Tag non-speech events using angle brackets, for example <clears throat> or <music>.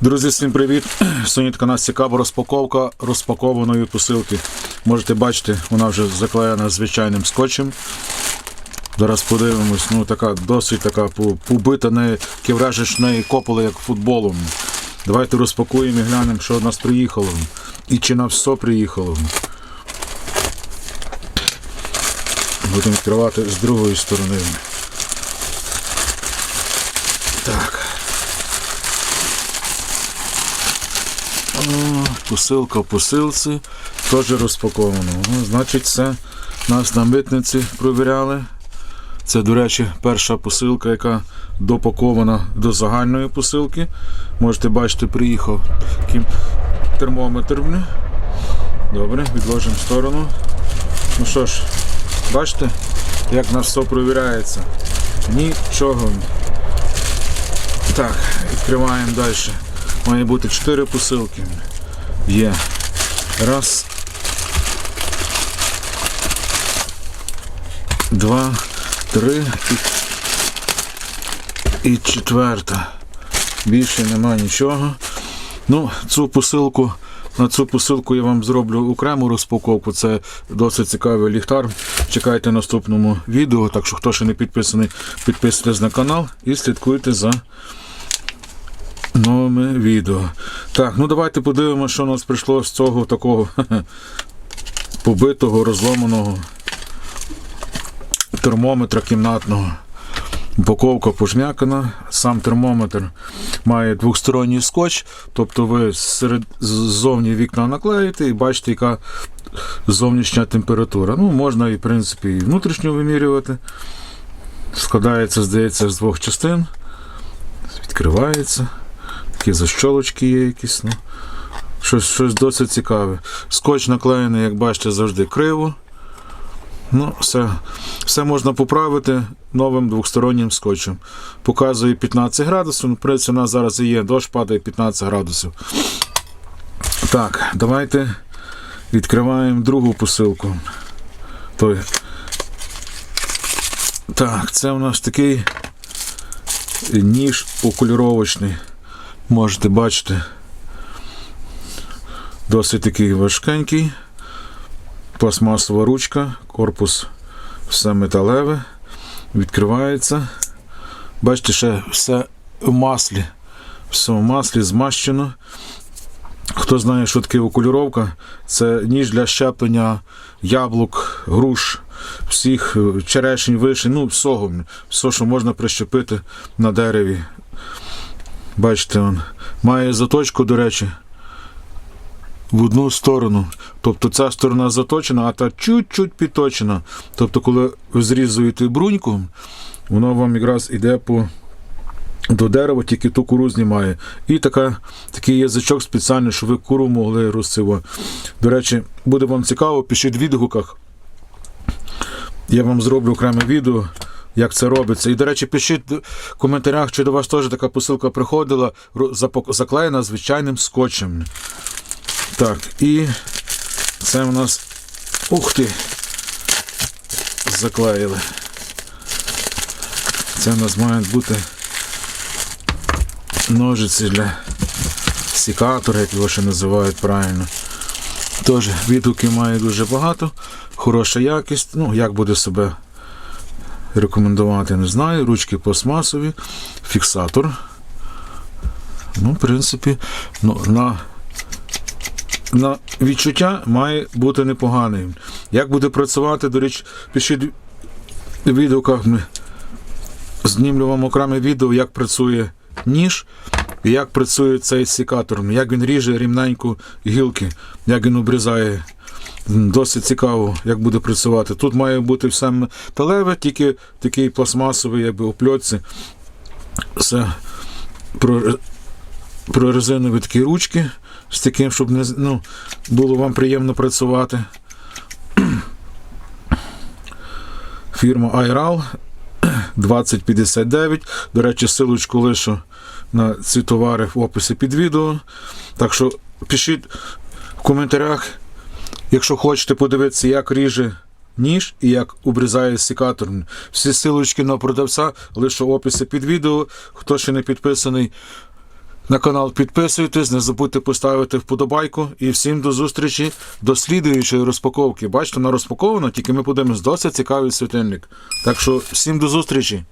Друзі, всім привіт! Сьогодні така нас цікава розпаковка розпакованої посилки. Можете бачити, вона вже заклеєна звичайним скотчем. Зараз подивимось, ну така досить така побита, не враження, неї копали як футболом. Давайте розпакуємо і глянемо, що до нас приїхало. І чи на все приїхало. Будемо відкривати з другої сторони. Так. Посилка в посилці, теж розпаковано. Ну, значить, це нас на митниці провіряли. Це, до речі, перша посилка, яка допакована до загальної посилки. Можете бачити, приїхав термометр. Добре, відложимо в сторону. Ну що ж, бачите, як нас все провіряється. Нічого. Так, відкриваємо далі. Має бути 4 посилки. Є. Раз. Два, три і, і четверта. Більше нема нічого. Ну, цю посилку. На цю посилку я вам зроблю окрему розпаковку. Це досить цікавий ліхтар. Чекайте наступному відео. Так що, хто ще не підписаний, підписуйтесь на канал і слідкуйте за новими відео. Так, ну давайте подивимося, що у нас прийшло з цього такого <laughs> побитого, розломаного термометра кімнатного. Упаковка пожмякана, сам термометр має двосторонній скотч, тобто ви серед ззовні вікна наклеїте і бачите, яка зовнішня температура. Ну, можна і, в принципі, і внутрішньо вимірювати. Складається, здається, з двох частин. Відкривається. Такі защолочки є якісь. Ну. Щось, щось досить цікаве. Скотч наклеєний, як бачите, завжди криво. Ну, все, все можна поправити новим двостороннім скотчем. Показує 15 градусів. Ну, у нас зараз і є дощ падає 15 градусів. Так, давайте відкриваємо другу посилку. Той. Так, це у нас такий ніж окуліровочний. Можете бачити. Досить такий важкенький. Пластмасова ручка, корпус все металеве, відкривається. Бачите, ще все в маслі. Все в маслі змащено. Хто знає, що таке окуліровка, це ніж для щеплення яблук, груш, всіх черешень, вишень, ну, всього, все, що можна прищепити на дереві. Бачите, он має заточку, до речі, в одну сторону. Тобто ця сторона заточена, а та чуть-чуть підточена. Тобто, коли ви зрізуєте бруньку, воно вам якраз іде по. До дерева тільки ту куру знімає. І така, такий язичок спеціальний, щоб ви куру могли розсиво. До речі, буде вам цікаво, пишіть в відгуках. Я вам зроблю окреме відео, як це робиться. І, до речі, пишіть в коментарях, чи до вас теж така посилка приходила, заклеєна звичайним скотчем. Так, і це у нас. Ух ти! Заклеїли. Це у нас мають бути ножиці для сікатора, як його ще називають правильно. Тож відгуки має дуже багато, хороша якість. Ну, як буде себе рекомендувати, не знаю. Ручки пластмасові, фіксатор. Ну, в принципі, ну, на на відчуття має бути непоганим. Як буде працювати, до речі, пишіть в відгуках. Ми знімлю вам окреме відео, як працює ніж і як працює цей секатор, як він ріже рівненько гілки, як він обрізає. Досить цікаво, як буде працювати. Тут має бути все металеве, тільки такий пластмасовий, якби у пльотці. Все про- прорезинові такі ручки з таким, щоб не, ну, було вам приємно працювати. <clears throat> Фірма Айрал <clears throat> 2059. До речі, силочку лишу на ці товари в описі під відео. Так що пишіть в коментарях, якщо хочете подивитися, як ріже ніж і як обрізає секатор. Всі силочки на продавця лише в описі під відео. Хто ще не підписаний, На канал підписуйтесь, не забудьте поставити вподобайку. І всім до зустрічі до слідуючої розпаковки. Бачите, вона розпакована, тільки ми подивимось досить цікавий світильник. Так що всім до зустрічі!